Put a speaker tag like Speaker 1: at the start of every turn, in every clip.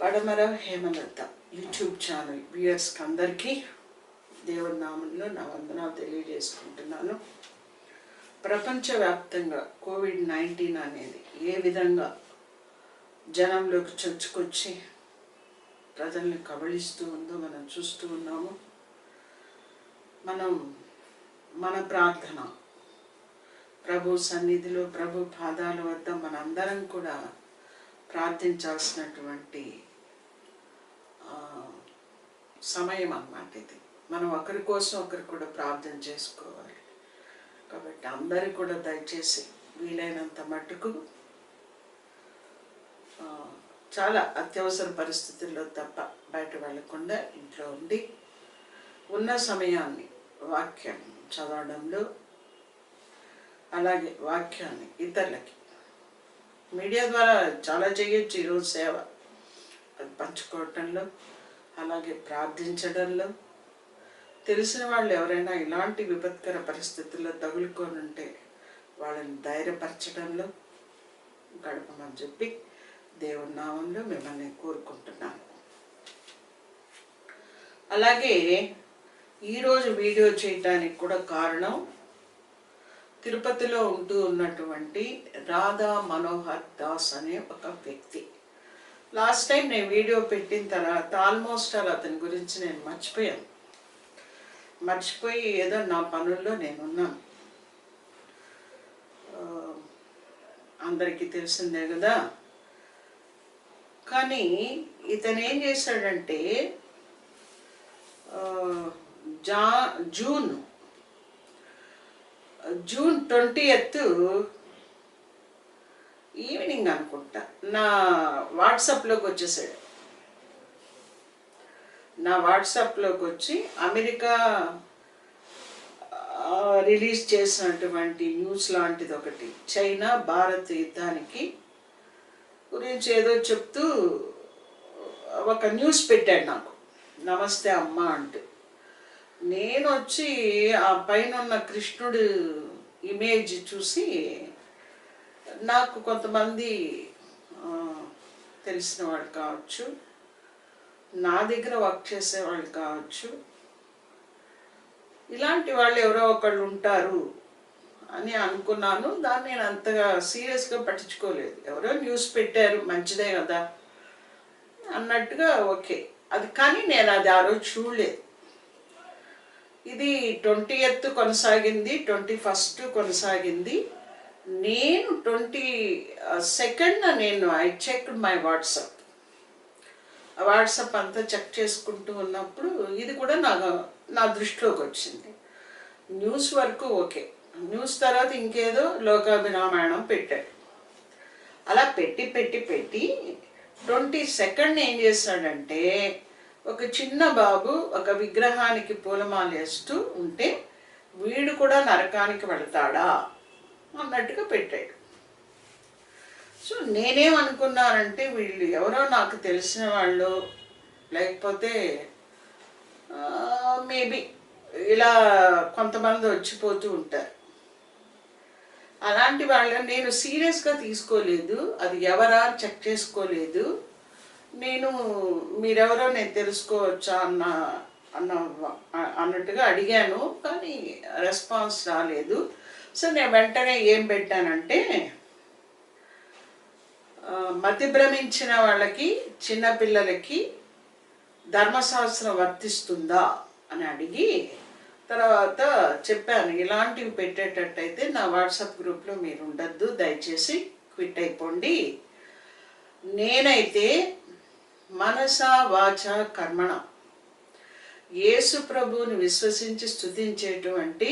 Speaker 1: పడమర Hemalatha YouTube channel వ్యూయర్స్కి అందరికీ దేవుడి నామంలో నా వందనాలు తెలియజేసుకుంటున్నాను. ప్రపంచవ్యాప్తంగా కోవిడ్ నైన్టీన్ అనేది ఏ విధంగా జనంలోకి చొచ్చుకొచ్చి ప్రజల్ని కబళిస్తూ ఉందో మనం చూస్తూ ఉన్నాము. మనం మన ప్రార్థన ప్రభు సన్నిధిలో ప్రభు పాదాల వద్ద మనందరం కూడా ప్రార్థించాల్సినటువంటి సమయం అన్నమాట ఇది. మనం ఒకరి కోసం ఒకరు కూడా ప్రార్థన చేసుకోవాలి. కాబట్టి అందరూ కూడా దయచేసి వీలైనంత మటుకు చాలా అత్యవసర పరిస్థితుల్లో తప్ప బయట వెళ్ళకుండా ఇంట్లో ఉండి ఉన్న సమయాన్ని వాక్యం చదవడంలో అలాగే వాక్యాన్ని ఇతరులకి మీడియా ద్వారా చాలా చేయొచ్చు ఈరోజు సేవ. అది పంచుకోవటంలో అలాగే ప్రార్థించడంలో. తెలిసిన వాళ్ళు ఎవరైనా ఇలాంటి విపత్కర పరిస్థితుల్లో తగులుకొని ఉంటే వాళ్ళని ధైర్యపరచడంలో గడపమని చెప్పి దేవుడి నామంలో మిమ్మల్ని కోరుకుంటున్నాను అలాగే ఈరోజు వీడియో చేయటానికి కూడా కారణం తిరుపతిలో ఉంటూ ఉన్నటువంటి రాధా మనోహర్ దాస్ అనే ఒక వ్యక్తి. లాస్ట్ టైం నేను వీడియో పెట్టిన తర్వాత ఆల్మోస్ట్ అలా అతని గురించి నేను మర్చిపోయాను. మర్చిపోయి ఏదో నా పనుల్లో నేనున్నాను అందరికీ తెలిసిందే కదా? కానీ ఇతను ఏం చేశాడంటే జా June June twenty eighth evening అనుకుంటా. నా వాట్సాప్లోకి వచ్చేసాడు. నా వాట్సాప్లోకి వచ్చి అమెరికా రిలీజ్ చేసినటువంటి న్యూస్ లాంటిది ఒకటి. చైనా భారత్ యుద్ధానికి గురించి ఏదో చెప్తూ ఒక న్యూస్ పెట్టాడు నాకు. నమస్తే అమ్మ అంటూ. నేను వచ్చి ఆ పైన ఉన్న కృష్ణుడు ఇమేజ్ చూసి నాకు కొంతమంది తెలిసిన వాళ్ళు కావచ్చు నా దగ్గర వర్క్ చేసే వాళ్ళు కావచ్చు ఇలాంటి వాళ్ళు ఎవరో ఒకళ్ళు ఉంటారు అని అనుకున్నాను. దాన్ని నేను అంతగా సీరియస్గా పట్టించుకోలేదు. ఎవరో న్యూస్ పెట్టారు మంచిదే కదా అన్నట్టుగా ఓకే. అది కానీ నేను అది ఆ రోజు చూడలేదు. ఇది ట్వంటీ ఎత్ కొనసాగింది ట్వంటీ ఫస్ట్ కొనసాగింది. నేను ట్వంటీ సెకండ్ నేను I check my WhatsApp. WhatsApp అంతా చెక్ చేసుకుంటూ ఉన్నప్పుడు ఇది కూడా నా నా దృష్టిలోకి వచ్చింది. న్యూస్ వరకు ఓకే. న్యూస్ తర్వాత ఇంకేదో లోకాభిరామాయణం పెట్టాడు. అలా పెట్టి పెట్టి పెట్టి ట్వంటీ సెకండ్ ఏం చేశాడంటే ఒక చిన్న బాబు ఒక విగ్రహానికి పూలమాలు వేస్తూ ఉంటే వీడు కూడా నరకానికి వెళ్తాడా? అన్నట్టుగా పెట్టాడు. సో నేనేమనుకున్నానంటే వీళ్ళు ఎవరో నాకు తెలిసిన వాళ్ళు లేకపోతే మేబీ ఇలా కొంతమంది వచ్చిపోతూ ఉంటారు. అలాంటి వాళ్ళని నేను సీరియస్గా తీసుకోలేదు అది ఎవరా చెక్ చేసుకోలేదు. నేను మీరెవరో నేను తెలుసుకోవచ్చా అన్న అన్న అన్నట్టుగా అడిగాను కానీ రెస్పాన్స్ రాలేదు. సో నేను వెంటనే ఏం పెట్టానంటే మతిభ్రమించిన వాళ్ళకి చిన్నపిల్లలకి ధర్మశాస్త్రం వర్తిస్తుందా అని అడిగి తర్వాత చెప్పాను ఇలాంటివి పెట్టేటట్టయితే నా వాట్సాప్ గ్రూప్లో మీరు ఉండద్దు దయచేసి క్విట్ అయిపోండి. నేనైతే మనస వాచ కర్మణ. యేసు ప్రభువుని విశ్వసించి స్థుతించేటువంటి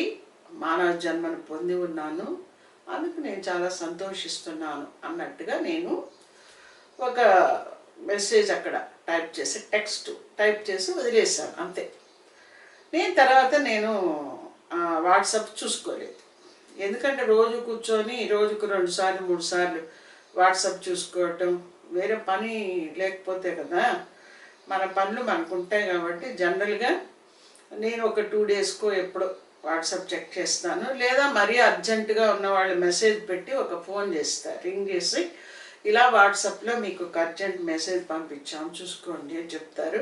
Speaker 1: మానవ జన్మను పొంది ఉన్నాను. అందుకు నేను చాలా సంతోషిస్తున్నాను అన్నట్టుగా నేను ఒక మెసేజ్ అక్కడ టైప్ చేసి టెక్స్ట్ టైప్ చేసి వదిలేసాను అంతే. నేను తర్వాత నేను వాట్సాప్ చూసుకోలేదు. ఎందుకంటే రోజు కూర్చొని రోజుకు రెండు సార్లు మూడు సార్లు వాట్సాప్ చూసుకోవటం వేరే పని లేకపోతే కదా మన పనులు మనకు ఉంటాయి కాబట్టి జనరల్గా నేను ఒక టూ డేస్కో ఎప్పుడో వాట్సాప్ చెక్ చేస్తాను. లేదా మరీ అర్జెంటుగా ఉన్న వాళ్ళు మెసేజ్ పెట్టి ఒక ఫోన్ చేస్తారు రింగ్ చేసి ఇలా వాట్సాప్లో మీకు ఒక అర్జెంట్ మెసేజ్ పంపించాం చూసుకోండి అని చెప్తారు.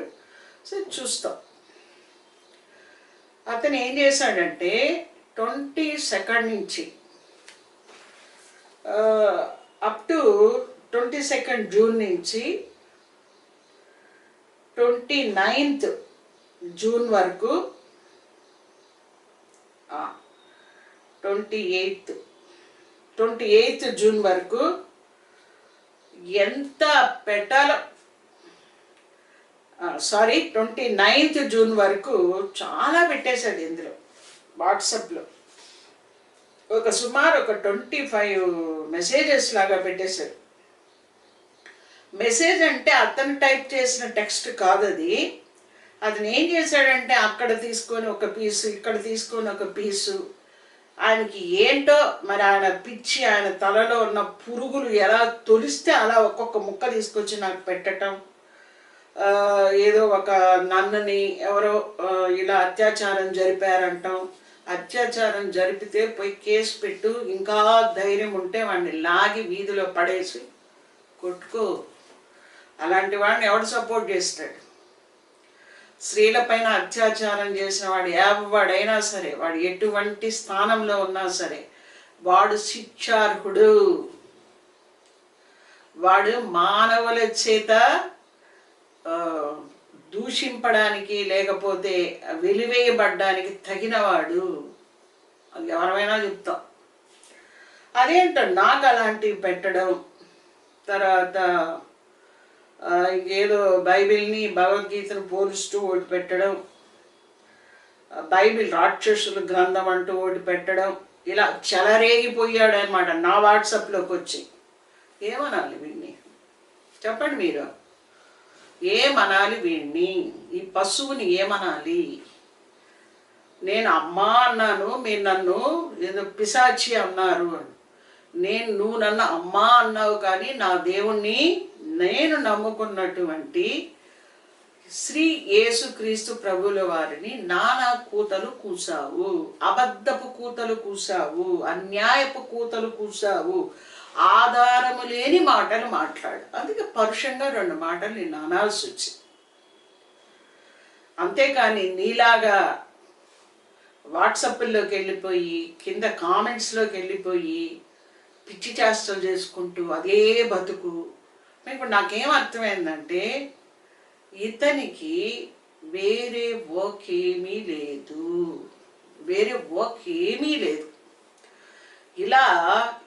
Speaker 1: సో చూస్తాం. అతను ఏం చేశాడంటే ట్వంటీ సెకండ్ నుంచి up to twenty second June నుంచి ట్వంటీ నైన్త్ జూన్ వరకు twenty eighth twenty eighth June వరకు ఎంత పెట్టాలో సారీ ట్వంటీ నైన్త్ జూన్ వరకు చాలా పెట్టేశాడు ఇందులో వాట్సాప్లో. ఒక సుమారు ఒక ట్వంటీ ఫైవ్ మెసేజెస్ లాగా పెట్టేశాడు. మెసేజ్ అంటే అతను టైప్ చేసిన టెక్స్ట్ కాదు అది అతను ఏం చేశాడంటే అక్కడ తీసుకొని ఒక పీసు ఇక్కడ తీసుకొని ఒక పీసు ఆయనకి ఏంటో మరి ఆయన పిచ్చి ఆయన తలలో ఉన్న పురుగులు ఎలా తొలిస్తే అలా ఒక్కొక్క ముక్క తీసుకొచ్చి నాకు పెట్టడం ఏదో ఒక నన్నని ఎవరో ఇలా అత్యాచారం జరిపారంటాం. అత్యాచారం జరిపితే పోయి కేసు పెట్టు ఇంకా ధైర్యం ఉంటే వాడిని లాగి వీధిలో పడేసి కొట్టుకో. అలాంటి వాడిని ఎవడు సపోర్ట్ చేస్తాడు? స్త్రీలపైన అత్యాచారం చేసిన వాడు ఎవడైనా సరే వాడు ఎటువంటి స్థానంలో ఉన్నా సరే వాడు శిక్షార్హుడు. వాడు మానవుల చేత దూషింపడానికి లేకపోతే వెలివేయబడ్డానికి తగినవాడు. అది ఎవరైనా చెప్తాం. అదేంటో నాకు అలాంటివి పెట్టడం. తర్వాత ఇంకేదో బైబిల్ని భగవద్గీతను పోలుస్తూ ఓటు పెట్టడం బైబిల్ రాక్షసుల గ్రంథం అంటూ ఓటు పెట్టడం ఇలా చెలరేగిపోయాడు అనమాట నా వాట్సాప్లోకి వచ్చి. ఏమనాలి వీడిని చెప్పండి మీరు. ఏమనాలి వీడిని ఈ పశువుని ఏమనాలి? నేను అమ్మా అన్నాను మీరు నన్ను ఏదో పిశాచి అన్నారు. నేను నువ్వు నన్ను అమ్మా అన్నావు కానీ నా దేవుణ్ణి నేను నమ్ముకున్నటువంటి శ్రీ యేసుక్రీస్తు ప్రభుల వారిని నానా కూతలు కూసావు అబద్ధపు కూతలు కూసావు అన్యాయపు కూతలు కూసావు ఆధారము లేని మాటలు మాట్లాడు. అందుకే పరుషంగా రెండు మాటలు నేను అనాల్సి వచ్చింది అంతేకాని నీలాగా వాట్సాప్లోకి వెళ్ళిపోయి కింద కామెంట్స్లోకి వెళ్ళిపోయి పిచ్చి చేష్టలు చేసుకుంటూ అదే బతుకు ఇప్పుడు నాకేం అర్థమైందంటే ఇతనికి వేరే వర్క్ ఏమీ లేదు. వేరే వర్క్ ఏమీ లేదు. ఇలా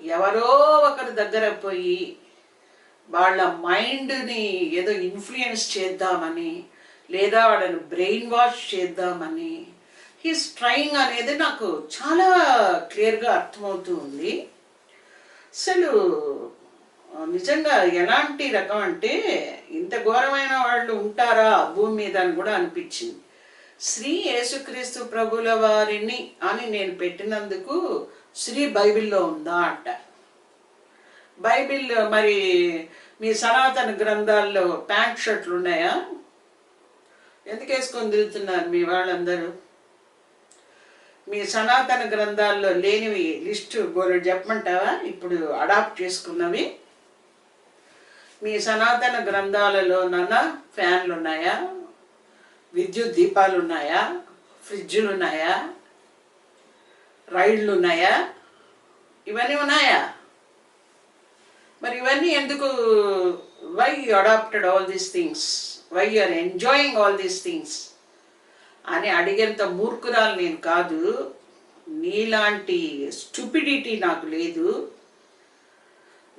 Speaker 1: ఎవరో ఒకరి దగ్గర పోయి వాళ్ళ మైండ్ని ఏదో ఇన్ఫ్లుయెన్స్ చేద్దామని లేదా వాళ్ళని బ్రెయిన్ వాష్ చేద్దామని హీస్ ట్రయింగ్ అనేది నాకు చాలా క్లియర్గా అర్థమవుతూ ఉంది. అసలు నిజంగా ఎలాంటి రకం అంటే ఇంత ఘోరమైన వాళ్ళు ఉంటారా భూమి మీద అని కూడా అనిపించింది. శ్రీ యేసుక్రీస్తు ప్రభుల వారిని అని నేను పెట్టినందుకు శ్రీ బైబిల్లో ఉందా అంట. బైబిల్ మరి మీ సనాతన గ్రంథాల్లో ప్యాంట్ షర్ట్లు ఉన్నాయా? ఎందుకు వేసుకొని తిరుగుతున్నారు మీ వాళ్ళందరూ? మీ సనాతన గ్రంథాల్లో లేనివి లిస్టు గోరు చెప్పమంటావా? ఇప్పుడు అడాప్ట్ చేసుకున్నవి? మీ సనాతన గ్రంథాలలో నాన్న ఫ్యాన్లు ఉన్నాయా విద్యుత్ దీపాలు ఉన్నాయా ఫ్రిడ్జ్లు ఉన్నాయా రైడ్లు ఉన్నాయా ఇవన్నీ ఉన్నాయా? మరి ఇవన్నీ ఎందుకు? Why you adapted all these things why you are enjoying all these things అని అడిగేంత మూర్ఖురాలు నేను కాదు. నీలాంటి స్టూపిడిటీ నాకు లేదు.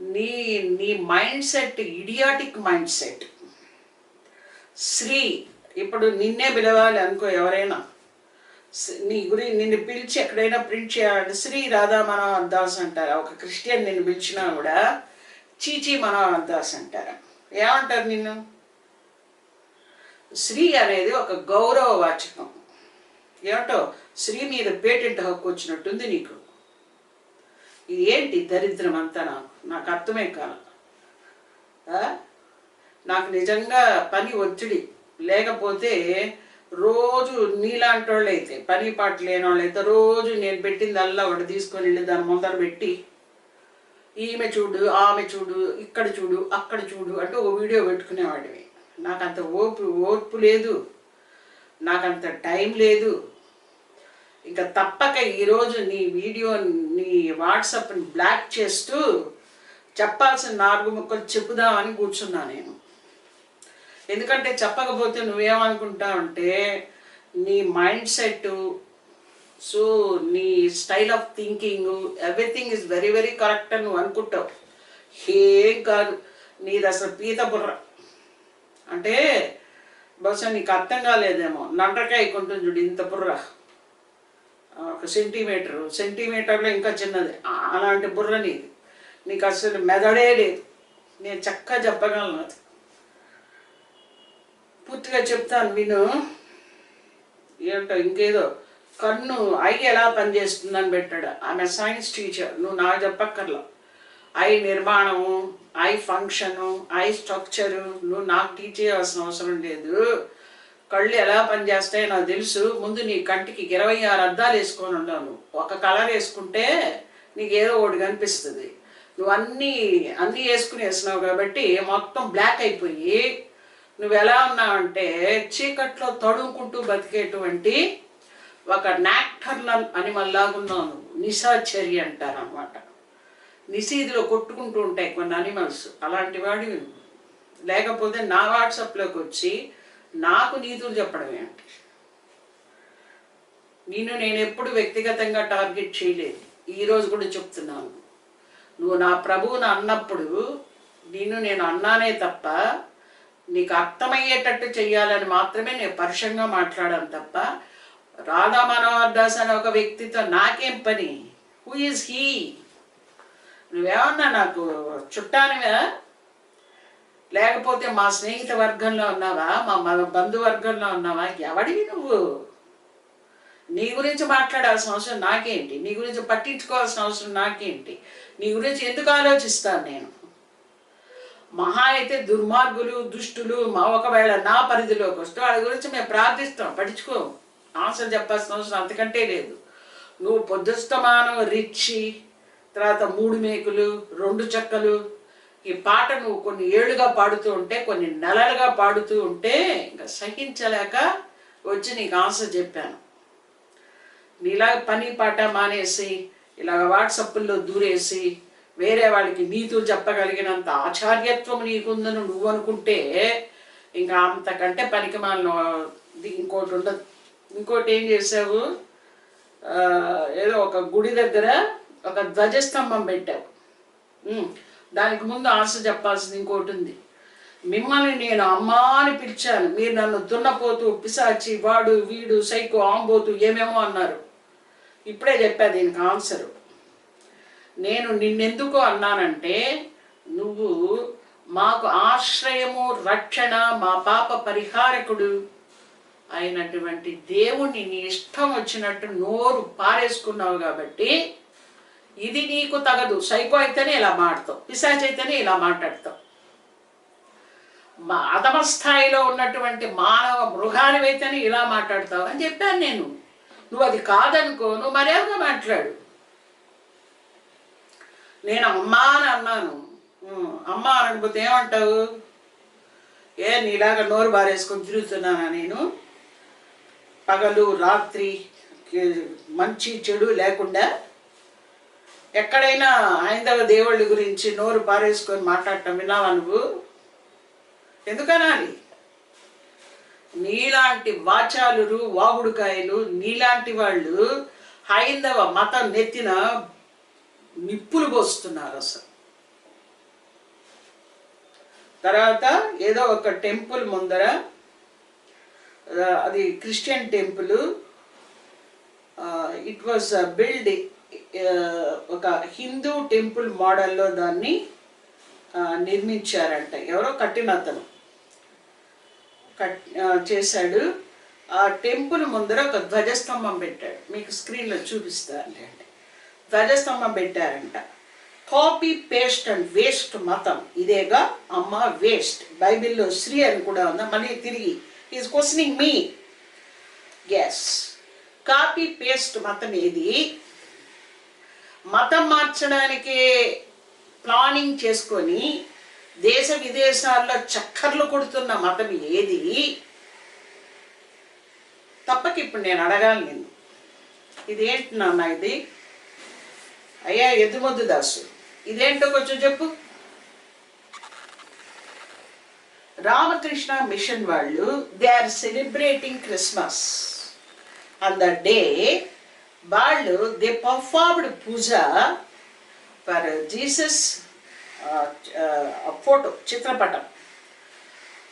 Speaker 1: నీ నీ mind set idiotic mind set Sri ఇప్పుడు నిన్నే పిలవాలి అనుకో ఎవరైనా. నీ గురి నిన్ను పిలిచి ఎక్కడైనా ప్రింట్ చేయాలంటే శ్రీ రాధా మనోహర్ దాస్ అంటారు. ఒక క్రిస్టియన్ నిన్ను పిలిచినా కూడా చీచీ మనోహర్ దాస్ అంటారు. ఏమంటారు నిన్ను? శ్రీ అనేది ఒక గౌరవ వాచకం. ఏమిటో? శ్రీ మీద పేటెంట్ హక్కు వచ్చినట్టుంది నీకు. ఇది ఏంటి దరిద్రం అంతా నాకు? నాకు అర్థమే కాదు. నాకు నిజంగా పని ఒత్తిడి. లేకపోతే రోజు నీలాంటి వాళ్ళు అయితే పని పాట లేని వాళ్ళు అయితే రోజు నేను పెట్టిందల్లా ఒకటి తీసుకొని వెళ్ళి దాని ముందర పెట్టి ఈమె చూడు ఆమె చూడు ఇక్కడ చూడు అక్కడ చూడు అంటే ఓ వీడియో పెట్టుకునేవాడివి నాకు అంత ఓపు ఓర్పు లేదు. నాకంత టైం లేదు. ఇంకా తప్పక ఈరోజు నీ వీడియో నీ వాట్సాప్ని బ్లాక్ చేస్తూ చెప్పాల్సిన నాలుగు ముక్కలు చెప్పుదామని కూర్చున్నా నేను. ఎందుకంటే చెప్పకపోతే నువ్వేమనుకుంటావంటే నీ మైండ్ సెట్ సో నీ style of thinking everything is very very correct అని నువ్వు అనుకుంటావు. ఏం కాదు నీది అసలు పీత బుర్ర. అంటే బహుశా నీకు అర్థం కాలేదేమో. నంటకాయ కొంటుంది చూడు ఇంత బుర్ర. ఒక సెంటీమీటరు. సెంటీమీటర్లో ఇంకా చిన్నది. అలాంటి బుర్ర నీది. నీకు అసలు మెదడే లేదు. నేను చక్కగా చెప్పగలను అది. పూర్తిగా చెప్తాను విను. ఏంటో ఇంకేదో. కన్ను ఐ ఎలా పనిచేస్తుందని పెట్టాడు. ఆమె సైన్స్ టీచర్. నువ్వు నాకు చెప్పక్కర్లా. ఐ నిర్మాణము ఐ ఫంక్షను ఐ స్ట్రక్చరు. నువ్వు నాకు టీచ్ చేయాల్సిన అవసరం లేదు. కళ్ళు ఎలా పనిచేస్తాయో నాకు తెలుసు. ముందు నీ కంటికి ఇరవై ఆరు అద్దాలు వేసుకొని ఉన్నావు ఒక కలర్ వేసుకుంటే నీకు ఏదో ఒకటి కనిపిస్తుంది. నువ్వు అన్నీ అన్నీ వేసుకుని వేసినావు కాబట్టి మొత్తం బ్లాక్ అయిపోయి నువ్వు ఎలా ఉన్నావంటే చీకట్లో తడుముకుంటూ బతికేటువంటి ఒక నాక్టర్నల్ అని మళ్ళాగున్నావు నువ్వు. నిశాచర్య అంటారు అనమాట నిశీదిలో కొట్టుకుంటూ ఉంటాయి కొన్ని అనిమల్స్ అలాంటి వాడివి లేకపోతే నా వాట్సాప్లోకి వచ్చి నాకు నీతులు చెప్పడం ఏంటి నేను నేను ఎప్పుడు వ్యక్తిగతంగా టార్గెట్ చేయలేదు. ఈరోజు కూడా చెప్తున్నాను. నువ్వు నా ప్రభువుని అన్నప్పుడు నిన్ను నేను అన్నానే తప్ప నీకు అర్థమయ్యేటట్టు చెయ్యాలని మాత్రమే నేను పరుషంగా మాట్లాడాను తప్ప రాధా మనోహర్ దాస్ అనే ఒక వ్యక్తితో నాకేం పని? హూ ఇస్ హీ నువ్వేమన్నా నాకు చుట్టానివా? లేకపోతే మా స్నేహిత వర్గంలో ఉన్నావా? మా బంధువర్గంలో ఉన్నావా? ఎవడివి నువ్వు? నీ గురించి మాట్లాడాల్సిన అవసరం నాకేంటి? నీ గురించి పట్టించుకోవాల్సిన అవసరం నాకేంటి? నీ గురించి ఎందుకు ఆలోచిస్తాను నేను? మహా అయితే దుర్మార్గులు దుష్టులు మా ఒకవేళ నా పరిధిలోకి వస్తే వాళ్ళ గురించి మేము ప్రార్థిస్తాం. పట్టించుకో. ఆన్సర్ చెప్పాల్సిన అవసరం అంతకంటే లేదు. నువ్వు పొద్దుస్తమానం రిచ్చి తర్వాత మూడు మేకులు రెండు చెక్కలు ఈ పాట నువ్వు కొన్ని ఏళ్ళుగా పాడుతూ ఉంటే కొన్ని నెలలుగా పాడుతూ ఉంటే ఇంకా సహించలేక వచ్చి నీకు ఆన్సర్ చెప్పాను. నీలా పని పాట మానేసి ఇలాగ వాట్సాప్లో దూరేసి వేరే వాళ్ళకి నీతులు చెప్పగలిగినంత ఆచార్యత్వం నీకుందని నువ్వు అనుకుంటే ఇంకా అంతకంటే పనికి మాలిన ఇంకోటి ఉండదు. ఇంకోటి ఏం చేసావు? ఏదో ఒక గుడి దగ్గర ఒక ధ్వజస్తంభం పెట్టావు. దానికి ముందు ఆశ చెప్పాల్సింది ఇంకోటి ఉంది. మిమ్మల్ని నేను అమ్మా అని పిలిచాను. మీరు నన్ను దున్నపోతూ పిశాచి వాడు వీడు సైకో ఆంబోతు ఏమేమో అన్నారు. ఇప్పుడే చెప్పా దీనికి ఆన్సరు. నేను నిన్నెందుకు అన్నానంటే నువ్వు మాకు ఆశ్రయము రక్షణ మా పాప పరిహారకుడు అయినటువంటి దేవుణ్ణి నీ ఇష్టం వచ్చినట్టు నోరు పారేసుకున్నావు కాబట్టి ఇది నీకు తగదు. సైకో అయితేనే ఇలా మాడతావు. పిశాచ్ అయితేనే ఇలా మాట్లాడతావు. మా అధమ స్థాయిలో ఉన్నటువంటి మానవ మృగానివైతేనే ఇలా మాట్లాడతావు అని చెప్పాను నేను. నువ్వు అది కాదనుకో నువ్వు మర్యాదగా మాట్లాడు. నేను అమ్మా అని అన్నాను. అమ్మ అని అనకపోతే ఏమంటావు? ఏ నీలాగా నోరు బారేసుకొని తిరుగుతున్నానా నేను? పగలు రాత్రి మంచి చెడు లేకుండా ఎక్కడైనా హైందవ దేవుళ్ళ గురించి నోరు పారేసుకొని మాట్లాడటం విన్నావా నువ్వు? ఎందుకనాలి? నీలాంటి వాచాలురు వాగుడుకాయలు నీలాంటి వాళ్ళు హైందవ మతం నెత్తిన నిప్పులు పోస్తున్నారు అసలు. తర్వాత ఏదో ఒక టెంపుల్ ముందర అది Christian temple it was build ఒక హిందూ టెంపుల్ మోడల్లో దాన్ని నిర్మించారంట. ఎవరో కట్టిన అతను కట్ చేశాడు. ఆ టెంపుల్ ముందర ఒక ధ్వజస్తంభం పెట్టాడు. మీకు స్క్రీన్లో చూపిస్తాను ధ్వజస్తంభం పెట్టారంట. కాపీ పేస్ట్ అండ్ వేస్ట్ మతం. ఇదేగా అమ్మ వేస్ట్ బైబిల్లో శ్రీ అని కూడా ఉందా? మళ్ళీ తిరిగి. Is questioning me as copy paste మతం ఏది? మతం మార్చడానికే ప్లానింగ్ చేసుకొని దేశ విదేశాల్లో చక్కర్లు కొడుతున్న మతం ఏది? తప్పక ఇప్పుడు నేను అడగాలి నిన్ను. ఇదేంటి నాన్న ఇది? అయ్యా ఎదుమొద్దు దాసు. ఇదేంటో కొంచెం చెప్పు. రామకృష్ణ మిషన్ వాళ్ళు they are celebrating Christmas on the day వాళ్ళు they performed puja for Jesus photo చిత్రపటం.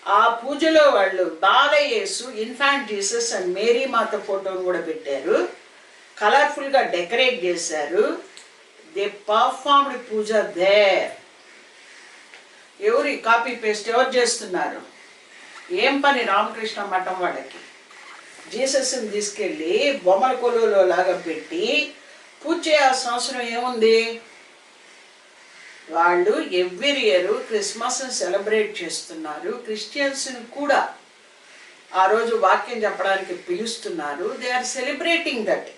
Speaker 1: ఆ పూజలో వాళ్ళు బాలయేసు ఇన్ఫాంట్ జీసస్ అండ్ మేరీ మాత ఫోటోను కూడా పెట్టారు. కలర్ఫుల్గా డెకరేట్ చేశారు. They performed puja there. ఎవరి కాపీ పేస్ట్ ఎవరు చేస్తున్నారు? ఏం పని రామకృష్ణ మఠం వాళ్ళకి? జీసస్ని తీసుకెళ్ళి బొమ్మల కొలువులో లాగా పెట్టి పూజ చేయాల్సిన అవసరం ఏముంది? వాళ్ళు ఎవ్రీ ఇయర్ క్రిస్మస్ని సెలబ్రేట్ చేస్తున్నారు. క్రిస్టియన్స్ని కూడా ఆ రోజు వాక్యం చెప్పడానికి పిలుస్తున్నారు. They are celebrating that.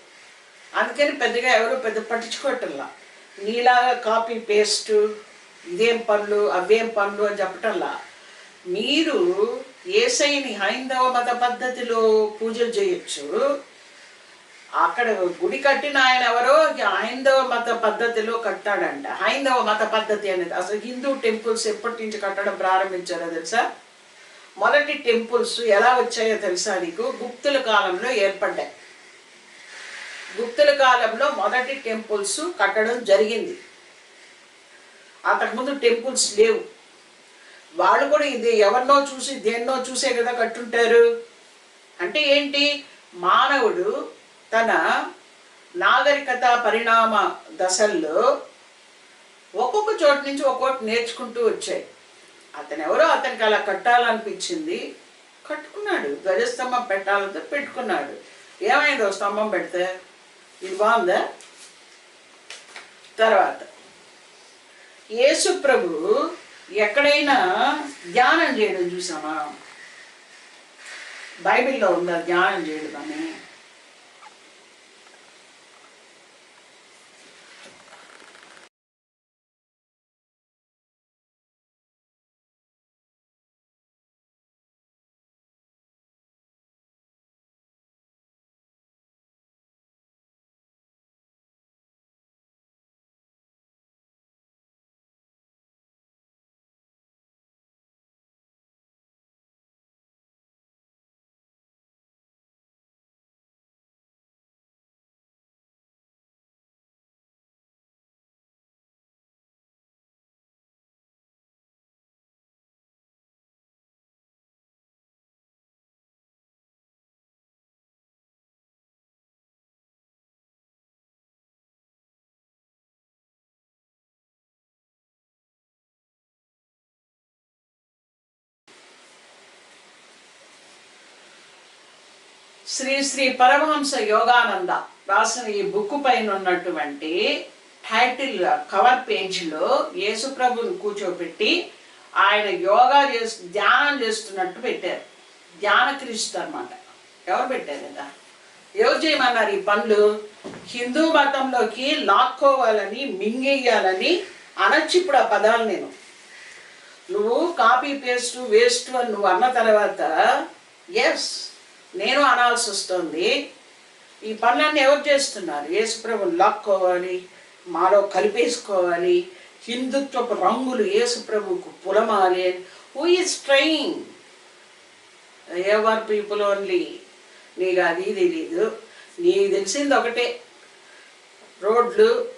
Speaker 1: అందుకని పెద్దగా ఎవరు పెద్ద పట్టించుకోవటంలా. నీలాగా కాపీ పేస్ట్ ఇదేం పనులు అవేం పనులు అని చెప్పటంలా. మీరు ఏసైని హైందవ మత పద్ధతిలో పూజలు చేయొచ్చు. అక్కడ గుడి కట్టిన ఆయన ఎవరో? హైందవ మత పద్ధతిలో కట్టాడంట. హైందవ మత పద్ధతి అనేది. అసలు హిందూ టెంపుల్స్ ఎప్పటి నుంచి కట్టడం ప్రారంభించారో తెలుసా? మొదటి టెంపుల్స్ ఎలా వచ్చాయో తెలుసా నీకు? గుప్తుల కాలంలో ఏర్పడ్డాయి. గుప్తుల కాలంలో మొదటి టెంపుల్స్ కట్టడం జరిగింది. అంతకుముందు టెంపుల్స్ లేవు. వాళ్ళు కూడా ఇది ఎవరినో చూసి దేన్నో చూసే కదా కట్టుంటారు. అంటే ఏంటి? మానవుడు తన నాగరికత పరిణామ దశల్లో ఒక్కొక్క చోటు నుంచి ఒక్కొక్కటి నేర్చుకుంటూ వచ్చాయి. అతను ఎవరో అతనికి అలా కట్టాలనిపించింది. కట్టుకున్నాడు. ధ్వజస్తంభం పెట్టాలంటే పెట్టుకున్నాడు. ఏమైందో స్తంభం పెడితే? ఇది బాగుందా? తర్వాత యేసు ప్రభు ఎక్కడైనా ధ్యానం చేయడం చూసామా? బైబిల్లో ఉందా ధ్యానం చేయడం అని శ్రీ శ్రీ పరమహంస యోగానంద రాసిన ఈ బుక్ పైన ఉన్నటువంటి టైటిల్ కవర్ పేజీలో యేసుప్రభుని కూర్చోబెట్టి ఆయన యోగా చేస్తు ధ్యానం చేస్తున్నట్టు పెట్టారు. ధ్యాన క్రీస్తు అనమాట ఎవరు పెట్టారు కదా? ఎవరు చేయమన్నారు ఈ పనులు? హిందూ మతంలోకి లాక్కోవాలని మింగేయాలని అనొచ్చి ఇప్పుడు ఆ పదాలు నేను. నువ్వు కాపీ పేస్ట్ వేస్ట్ అని నువ్వు అన్న తర్వాత ఎస్ నేను అనాల్సి వస్తుంది. ఈ పనులన్నీ ఎవరు చేస్తున్నారు? యేసుప్రభుని లాక్కోవాలి మాలో కలిపేసుకోవాలి హిందుత్వపు రంగులు యేసుప్రభుకు పులమాలి. Who is train ever people only నీకు అది తెలీదు. నీకు తెలిసింది ఒకటే. రోడ్లు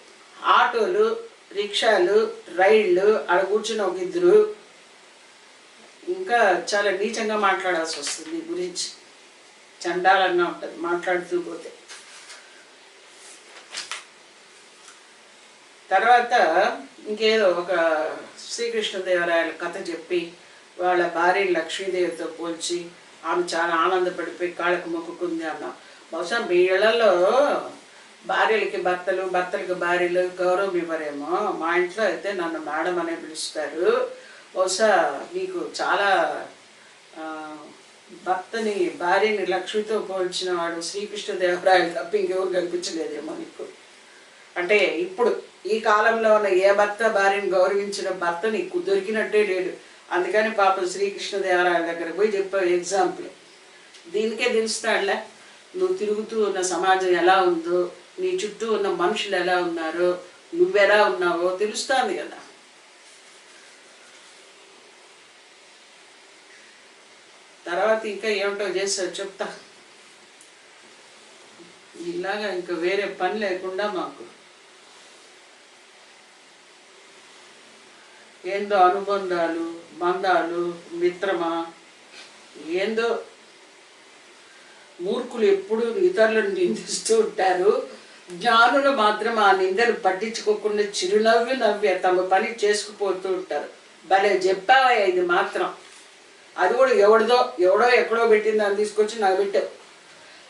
Speaker 1: ఆటోలు రిక్షాలు రైళ్ళు ఆడ కూర్చుని ఒక ఇద్దరు. ఇంకా చాలా నీచంగా మాట్లాడాల్సి వస్తుంది నీ గురించి. చండాలంగా ఉంటుంది మాట్లాడుతూ పోతే. తర్వాత ఇంకేదో ఒక శ్రీకృష్ణదేవరాయల కథ చెప్పి వాళ్ళ భార్య లక్ష్మీదేవితో పోల్చి ఆమె చాలా ఆనందపడిపోయి కాళ్ళకు మొక్కుకుంది అన్న బహుశా మీ ఇళ్ళలో భార్యలకి భర్తలు భర్తలకి భార్యలు గౌరవం ఇవ్వరేమో. మా ఇంట్లో అయితే నన్ను మేడం అనే పిలుస్తారు. బహుశా మీకు చాలా భర్తని భార్యని లక్ష్మితో పోల్చిన వాడు శ్రీకృష్ణదేవరాయలు తప్ప ఇంకెవరు కనిపించలేదేమో నీకు. అంటే ఇప్పుడు ఈ కాలంలో ఉన్న ఏ భర్త భార్యను గౌరవించిన భర్త నీకు దొరికినట్టే లేడు. అందుకని పాపం శ్రీకృష్ణదేవరాయల దగ్గర పోయి చెప్పావు ఎగ్జాంపుల్ దీనికే తెలుస్తాడులే. నువ్వు తిరుగుతూ ఉన్న సమాజం ఎలా ఉందో నీ చుట్టూ ఉన్న మనుషులు ఎలా ఉన్నారో నువ్వెలా ఉన్నావో తెలుస్తుంది కదా. తర్వాత ఇంకా ఏమిటో చేసావు చెప్తా. ఇలాగా ఇంకా వేరే పని లేకుండా మాకు. ఏందో అనుబంధాలు బంధాలు మిత్రమా? ఏందో? మూర్ఖులు ఎప్పుడు ఇతరులను నిందిస్తూ ఉంటారు. జ్ఞానులు మాత్రం ఆ నిందలు పట్టించుకోకుండా చిరునవ్వి నవ్వి తమ పని చేసుకుపోతూ ఉంటారు. భలే చెప్పావా ఇది మాత్రం. అది కూడా ఎవడిదో ఎవడో ఎక్కడో పెట్టింది దాన్ని తీసుకొచ్చి నాకు పెట్టావు.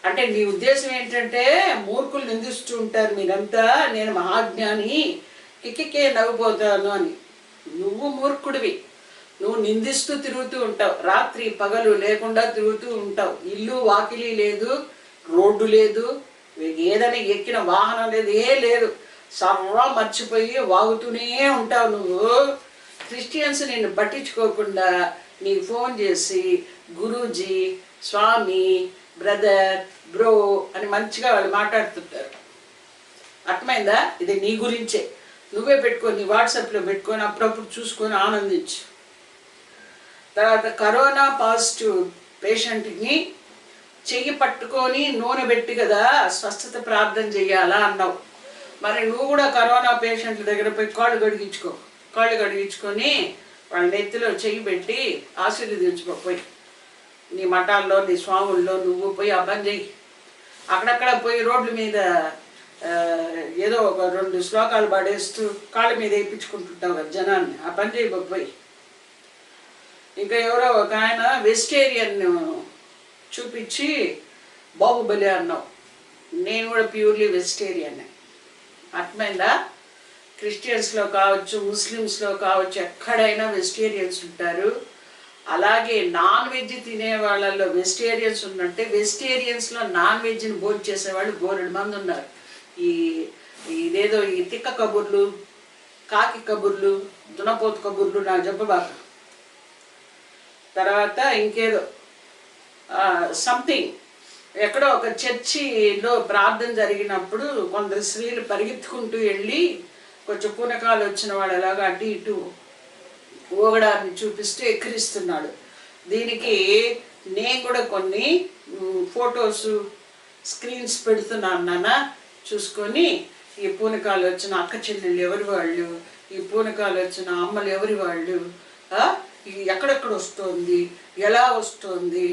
Speaker 1: అంటే నీ ఉద్దేశం ఏంటంటే మూర్ఖులు నిందిస్తూ ఉంటారు మీరంతా నేను మహాజ్ఞాని కిక్కికే నవ్వుపోతాను అని. నువ్వు మూర్ఖుడివి. నువ్వు నిందిస్తూ తిరుగుతూ ఉంటావు. రాత్రి పగలు లేకుండా తిరుగుతూ ఉంటావు. ఇల్లు వాకిలి లేదు రోడ్డు లేదు ఏదైనా ఎక్కిన వాహనం లేదు ఏ లేదు. సర్వం మర్చిపోయి వాగుతూనే ఉంటావు నువ్వు. క్రిస్టియన్స్ నిన్ను పట్టించుకోకుండా నీకు ఫోన్ చేసి గురూజీ స్వామి బ్రదర్ బ్రో అని మంచిగా వాళ్ళు మాట్లాడుతుంటారు. అర్థమైందా? ఇది నీ గురించే. నువ్వే పెట్టుకొని నీ వాట్సాప్లో పెట్టుకొని అప్పుడప్పుడు చూసుకొని ఆనందించు. తర్వాత కరోనా పాజిటివ్ పేషెంట్ని చెయ్యి పట్టుకొని నూనె పెట్టి కదా స్వస్థత ప్రార్థన చెయ్యాలా అన్నావు. మరి నువ్వు కూడా కరోనా పేషెంట్ల దగ్గర పోయి కాళ్ళు గడిగించుకో కాళ్ళు కడిగించుకొని వాళ్ళ నెత్తిలో చెయ్యి పెట్టి ఆశీర్వదించుకోపోయి నీ మఠాల్లో నీ స్వాముల్లో నువ్వు పోయి ఆ పని చెయ్యి. అక్కడక్కడ పోయి రోడ్ల మీద ఏదో ఒక రెండు శ్లోకాలు పడేస్తూ కాళ్ళ మీద వేయించుకుంటుంటావు కదా జనాన్ని. ఆ పని చేయి పోయి. ఇంకా ఎవరో ఒక ఆయన వెజిటేరియన్ చూపించి బాహుబలి అన్నావు. నేను కూడా ప్యూర్లీ వెజిటేరియన్. అర్థమైందా? క్రిస్టియన్స్లో కావచ్చు ముస్లిమ్స్లో కావచ్చు ఎక్కడైనా వెజిటేరియన్స్ ఉంటారు. అలాగే నాన్ వెజ్ తినే వాళ్ళల్లో వెజిటేరియన్స్ ఉన్నట్టే వెజిటేరియన్స్లో నాన్ వెజ్ని భోజనం చేసేవాళ్ళు బోరెడు మంది ఉన్నారు. ఈ ఇదేదో ఈ తిక్క కబుర్లు కాకి కబుర్లు దునపోతు కబుర్లు నాకు చెప్పబాక తర్వాత ఇంకేదో సంథింగ్. ఎక్కడో ఒక చర్చిలో ప్రార్థన జరిగినప్పుడు కొందరు స్త్రీలు పరిగెత్తుకుంటూ వెళ్ళి కొంచెం పూనకాలు వచ్చిన వాళ్ళు ఎలాగా అటు ఇటు ఊగడాన్ని చూపిస్తూ ఎక్కిరిస్తున్నాడు. దీనికి నేను కూడా కొన్ని ఫొటోస్ స్క్రీన్స్ పెడుతున్నాను నాన్న. చూసుకొని ఈ పూనకాలు వచ్చిన అక్క చెల్లెళ్ళు ఎవరి వాళ్ళు ఈ పూనకాలు వచ్చిన అమ్మలు ఎవరి వాళ్ళు ఎక్కడెక్కడ వస్తుంది ఎలా వస్తుంది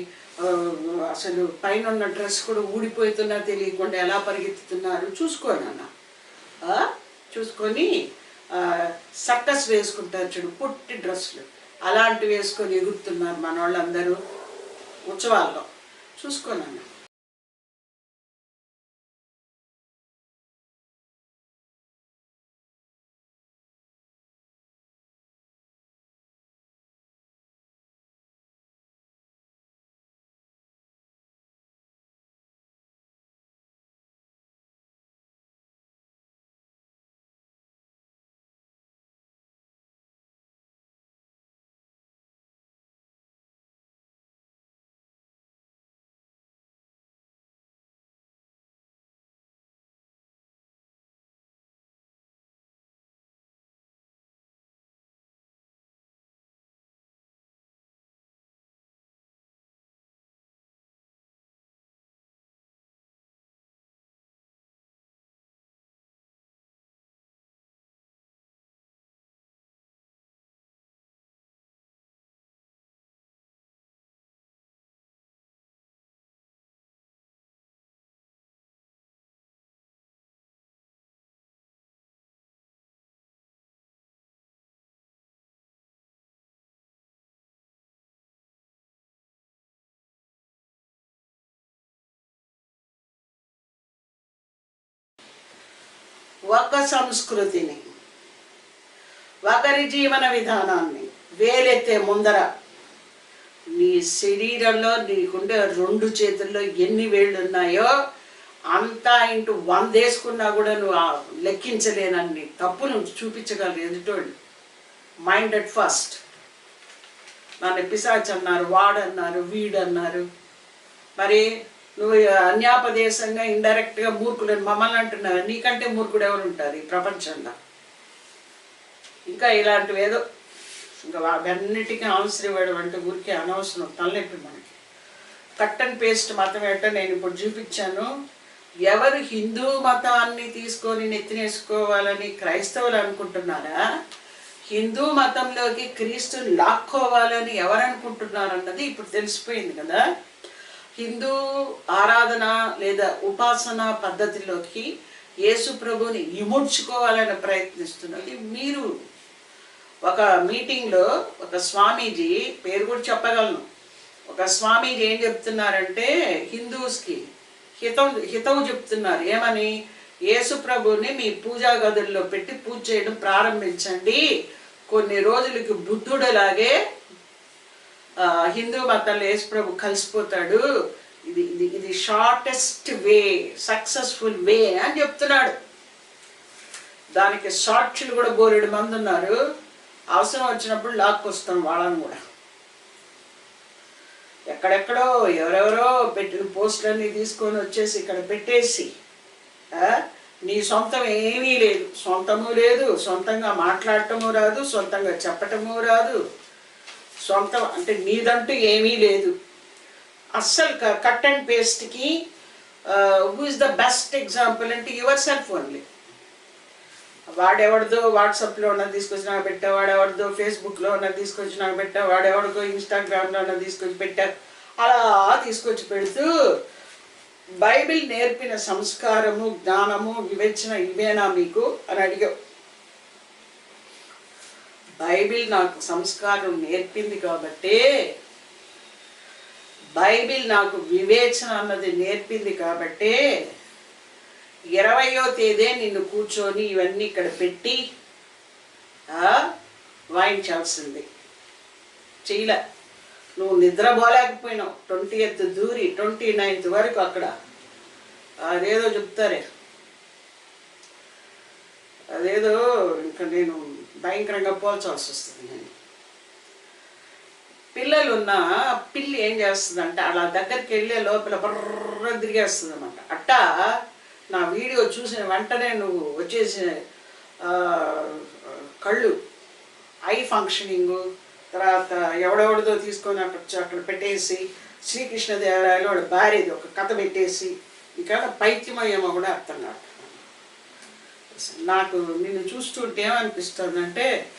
Speaker 1: అసలు పైన ఉన్న డ్రెస్ కూడా ఊడిపోతున్నా తెలియకుండా ఎలా పరిగెత్తుతున్నారు చూసుకోనన్నా ఆ? చూసుకొని సక్కస్ వేసుకుంటారు చూడు పుట్టి డ్రెస్సులు. అలాంటివి వేసుకొని ఎగురుతున్నారు మన వాళ్ళందరూ ఉత్సవాల్లో. చూసుకున్నాను. ఒక సంస్కృతిని ఒకరి జీవన విధానాన్ని వేలెత్తే ముందర నీ శరీరంలో నీకుండే రెండు చేతుల్లో ఎన్ని వేళ్ళు ఉన్నాయో అంతా ఇంటూ వందేసుకున్నా కూడా నువ్వు లెక్కించలేనన్ని తప్పును చూపించగలరు ఎదుటోళ్ళు. మైండ్ అట్ ఫస్ట్ నన్ను పిశాచ్ అన్నారు వాడన్నారు వీడన్నారు. మరి నువ్వు అన్యాపదేశంగా ఇండైరెక్ట్గా మూర్ఖులు మమ్మల్ని అంటున్నారు నీకంటే మూర్ఖుడు ఎవరు ఉంటారు ఈ ప్రపంచంలో? ఇంకా ఇలాంటివి ఏదో ఇంకా అవన్నిటికీ ఆన్సర్ ఇవ్వడం అంటే ఊరికే అనవసరం తలనొప్పి మనకి. కట్ అండ్ పేస్ట్ మతం ఏంటో నేను ఇప్పుడు చూపించాను. ఎవరు హిందూ మతాన్ని తీసుకొని నెత్తినేసుకోవాలని క్రైస్తవులు అనుకుంటున్నారా? హిందూ మతంలోకి క్రీస్తుని లాక్కోవాలని ఎవరు అనుకుంటున్నారు అన్నది ఇప్పుడు తెలిసిపోయింది కదా? హిందూ ఆరాధన లేదా ఉపాసన పద్ధతిలోకి యేసు ప్రభుని ఇముడ్చుకోవాలని ప్రయత్నిస్తున్నది మీరు ఒక మీటింగ్లో ఒక స్వామీజీ పేరు కూడా చెప్పగలను. ఒక స్వామీజీ ఏం చెప్తున్నారంటే హిందూస్కి హితం హితవు చెప్తున్నారు. ఏమని? యేసు ప్రభుని మీ పూజా గదుల్లో పెట్టి పూజ చేయడం ప్రారంభించండి. కొన్ని రోజులకి బుద్ధుడలాగే హిందూ మతంలో యేసు ప్రభు కలిసిపోతాడు. ఇది ఇది ఇది షార్టెస్ట్ వే సక్సెస్ఫుల్ వే అని చెప్తున్నాడు. దానికి సాక్షులు కూడా బోరెడు మంది ఉన్నారు. అవసరం వచ్చినప్పుడు లాక్కొస్తాం వాళ్ళని కూడా. ఎక్కడెక్కడో ఎవరెవరో పెట్టిన పోస్టులన్నీ తీసుకొని వచ్చేసి ఇక్కడ పెట్టేసి నీ సొంతం ఏమీ లేదు. సొంతము లేదు సొంతంగా మాట్లాడటము రాదు సొంతంగా చెప్పటము రాదు. సొంతం అంటే నీదంటూ ఏమీ లేదు. అస్సలు cut and పేస్ట్కి who is the best example అంటే యువర్ సెల్ఫ్ ఓన్లీ వాడెవడిదో వాట్సాప్లో ఉన్నది తీసుకొచ్చి నాకు పెట్టా వాడెవడిదో ఫేస్బుక్లో ఉన్నది తీసుకొచ్చి నాకు పెట్టా వాడెవడిదో ఇన్స్టాగ్రామ్లో ఉన్నది తీసుకొచ్చి పెట్టా అలా తీసుకొచ్చి పెడుతూ బైబిల్ నేర్పిన సంస్కారము జ్ఞానము వివేచన ఇవేనా మీకు? అని అడిగావు. బైబిల్ నాకు సంస్కారం నేర్పింది కాబట్టి బైబిల్ నాకు వివేచన అన్నది నేర్పింది కాబట్టి ఇరవయో తేదీ నిన్ను కూర్చొని ఇవన్నీ ఇక్కడ పెట్టి వాయించాల్సింది. చేయలే నువ్వు నిద్రపోలేకపోయినావు. ట్వంటీ ఎయిత్ దూరి ట్వంటీ నైన్త్ వరకు అక్కడ. అదేదో చెప్తారే. అదేదో ఇంకా నేను భయంకరంగా పోల్చాల్సి వస్తుంది నేను పిల్లలు ఉన్న పిల్లి ఏం చేస్తుందంటే అలా దగ్గరికి వెళ్ళే లోపల బర్ర తిరిగేస్తుంది అనమాట అట్టా నా వీడియో చూసిన వెంటనే నువ్వు వచ్చేసిన కళ్ళు ఐ ఫంక్షనింగ్ తర్వాత ఎవడెవడిదో తీసుకొని అక్కడ అక్కడ పెట్టేసి శ్రీకృష్ణదేవరాయలు వాడు భార్యది ఒక కథ పెట్టేసి ఇంకా పైత్యమో కూడా అర్థం కాదు. నాకు నిన్ను చూస్తుంటే ఏమనిపిస్తుందంటే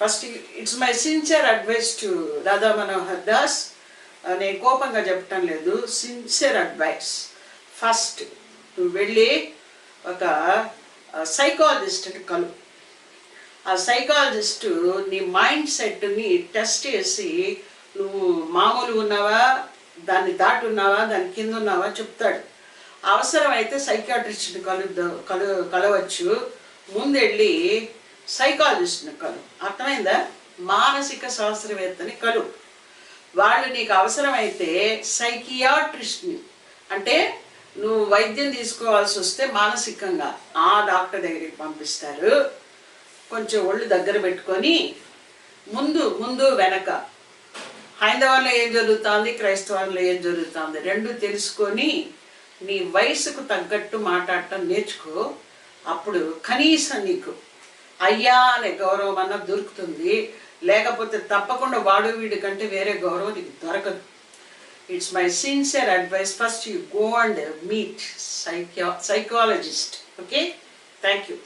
Speaker 1: first it's my sincere advice to Radha Manohar Das నేను కోపంగా చెప్పటం లేదు. సిన్సియర్ అడ్వైస్ ఫస్ట్ నువ్వు వెళ్ళి ఒక సైకాలజిస్ట్ని కలు. ఆ సైకాలజిస్ట్ నీ మైండ్ సెట్ని టెస్ట్ చేసి నువ్వు మామూలు ఉన్నావా? దాన్ని దాటున్నావా? దాని కింద ఉన్నావా? చెప్తాడు. అవసరమైతే సైకాట్రిస్ట్ని కలుద్దా కలు కలవచ్చు. ముందెళ్ళి సైకాలజిస్ట్ని కలు. అర్థమైందా? మానసిక శాస్త్రవేత్తని కలు. వాళ్ళు నీకు అవసరమైతే సైకియాట్రిస్ట్ని అంటే నువ్వు వైద్యం తీసుకోవాల్సి వస్తే మానసికంగా ఆ డాక్టర్ దగ్గరికి పంపిస్తారు. కొంచెం ఒళ్ళు దగ్గర పెట్టుకొని ముందు ముందు వెనక. హైందవంలో ఏం జరుగుతుంది? క్రైస్తవంలో ఏం జరుగుతుంది? రెండు తెలుసుకొని నీ వయసుకు తగ్గట్టు మాట్లాడటం నేర్చుకో. అప్పుడు కనీసం నీకు అయ్యా అనే గౌరవం అన్న దొరుకుతుంది. లేకపోతే తప్పకుండా వాడు వీడి కంటే వేరే గౌరవం నీకు దొరకదు. It's my sincere advice first you go and meet Saikia psychologist okay thank you